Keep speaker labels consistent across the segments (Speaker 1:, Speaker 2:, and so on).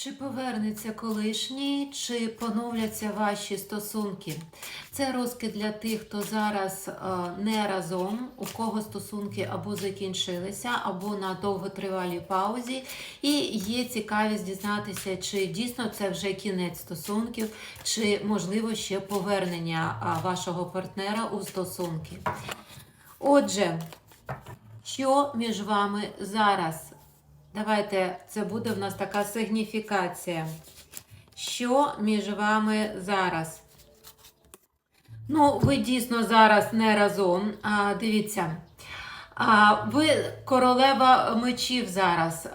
Speaker 1: Чи повернеться колишній, чи поновляться ваші стосунки? Це розкид для тих, хто зараз е, не разом, у кого стосунки або закінчилися, або на довготривалій паузі. І є цікавість дізнатися, чи дійсно це вже кінець стосунків, чи можливо ще повернення а, вашого партнера у стосунки. Отже, що між вами зараз? Давайте, це буде в нас така сигніфікація. Що між вами зараз? Ну, ви дійсно зараз не разом. А, дивіться. Ви королева мечів зараз.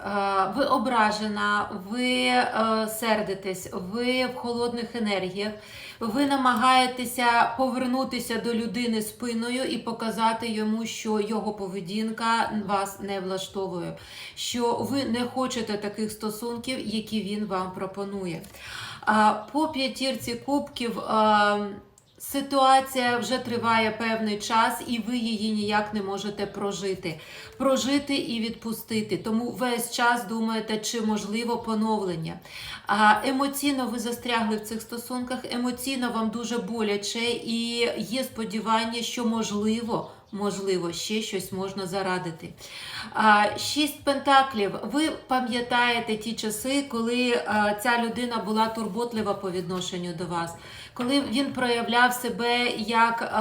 Speaker 1: Ви ображена, ви е, сердитесь, ви в холодних енергіях. Ви намагаєтеся повернутися до людини спиною і показати йому, що його поведінка вас не влаштовує, що ви не хочете таких стосунків, які він вам пропонує. По п'ятірці кубків. Ситуація вже триває певний час, і ви її ніяк не можете прожити. Прожити і відпустити. Тому весь час думаєте, чи можливо поновлення. А емоційно ви застрягли в цих стосунках, емоційно вам дуже боляче, і є сподівання, що можливо. Можливо, ще щось можна зарадити. Шість пентаклів. Ви пам'ятаєте ті часи, коли ця людина була турботлива по відношенню до вас, коли він проявляв себе як.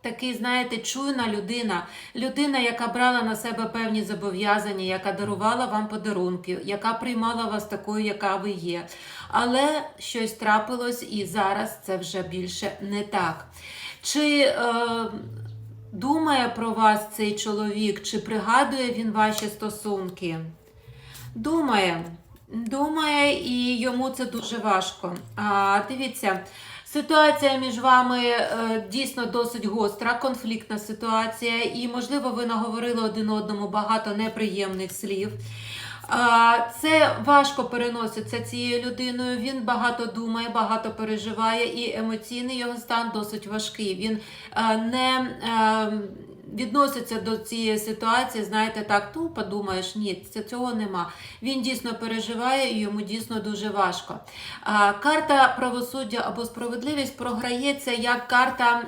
Speaker 1: Такий, знаєте, чуйна людина, людина, яка брала на себе певні зобов'язання, яка дарувала вам подарунки, яка приймала вас такою, яка ви є. Але щось трапилось, і зараз це вже більше не так. Чи е, думає про вас цей чоловік, чи пригадує він ваші стосунки? Думає. Думає, і йому це дуже важко. А, Дивіться, ситуація між вами е, дійсно досить гостра, конфліктна ситуація, і, можливо, ви наговорили один одному багато неприємних слів. Це важко переноситься цією людиною. Він багато думає, багато переживає, і емоційний його стан досить важкий. Він е, не е, відноситься до цієї ситуації, знаєте, так, тупо думаєш, ні, це цього нема. Він дійсно переживає і йому дійсно дуже важко. Карта правосуддя або справедливість програється як карта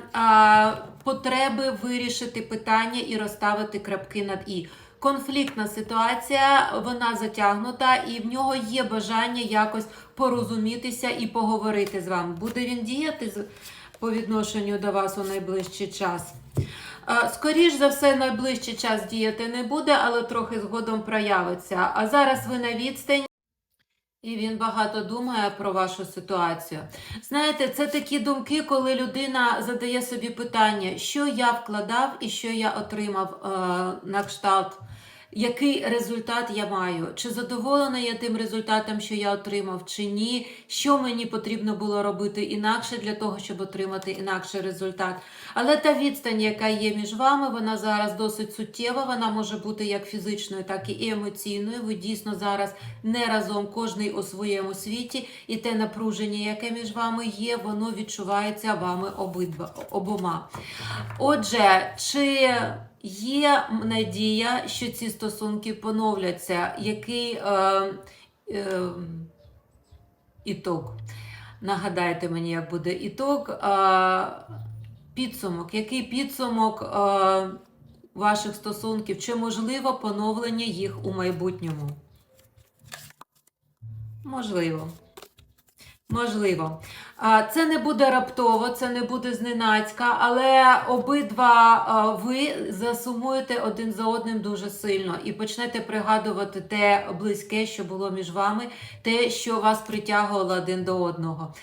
Speaker 1: потреби вирішити питання і розставити крапки над і. Конфліктна ситуація, вона затягнута, і в нього є бажання якось порозумітися і поговорити з вами. Буде він діяти по відношенню до вас у найближчий час? Скоріше Скоріш за все, найближчий час діяти не буде, але трохи згодом проявиться. А зараз ви на відстані. І він багато думає про вашу ситуацію. Знаєте, це такі думки, коли людина задає собі питання, що я вкладав і що я отримав е, на кшталт, який результат я маю? Чи задоволена я тим результатом, що я отримав, чи ні? Що мені потрібно було робити інакше для того, щоб отримати інакший результат? Але та відстань, яка є між вами, вона зараз досить суттєва. Вона може бути як фізичною, так і емоційною. Ви дійсно зараз не разом, кожний у своєму світі, і те напруження, яке між вами є, воно відчувається вами обидва обома. Отже, чи є надія, що ці стосунки поновляться? Який е, е, ітог? Нагадайте мені, як буде ітог. Е, підсумок. Який підсумок е, ваших стосунків? Чи можливо поновлення їх у майбутньому? Можливо. Можливо. Це не буде раптово, це не буде зненацька, але обидва ви засумуєте один за одним дуже сильно і почнете пригадувати те близьке, що було між вами, те, що вас притягувало один до одного.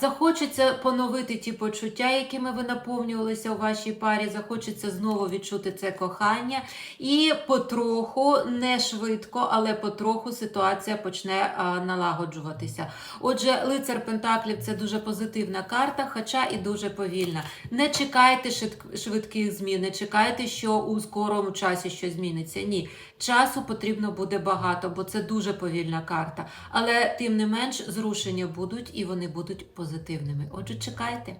Speaker 1: Захочеться поновити ті почуття, якими ви наповнювалися у вашій парі, захочеться знову відчути це кохання, і потроху, не швидко, але потроху ситуація почне налагоджуватися. Отже, лицар Пентаклів це дуже позитивна карта, хоча і дуже повільна. Не чекайте швидких змін, не чекайте, що у скорому часі щось зміниться. Ні, часу потрібно буде багато, бо це дуже повільна карта. Але тим не менш зрушення будуть і вони будуть позитивними. Отже, чекайте.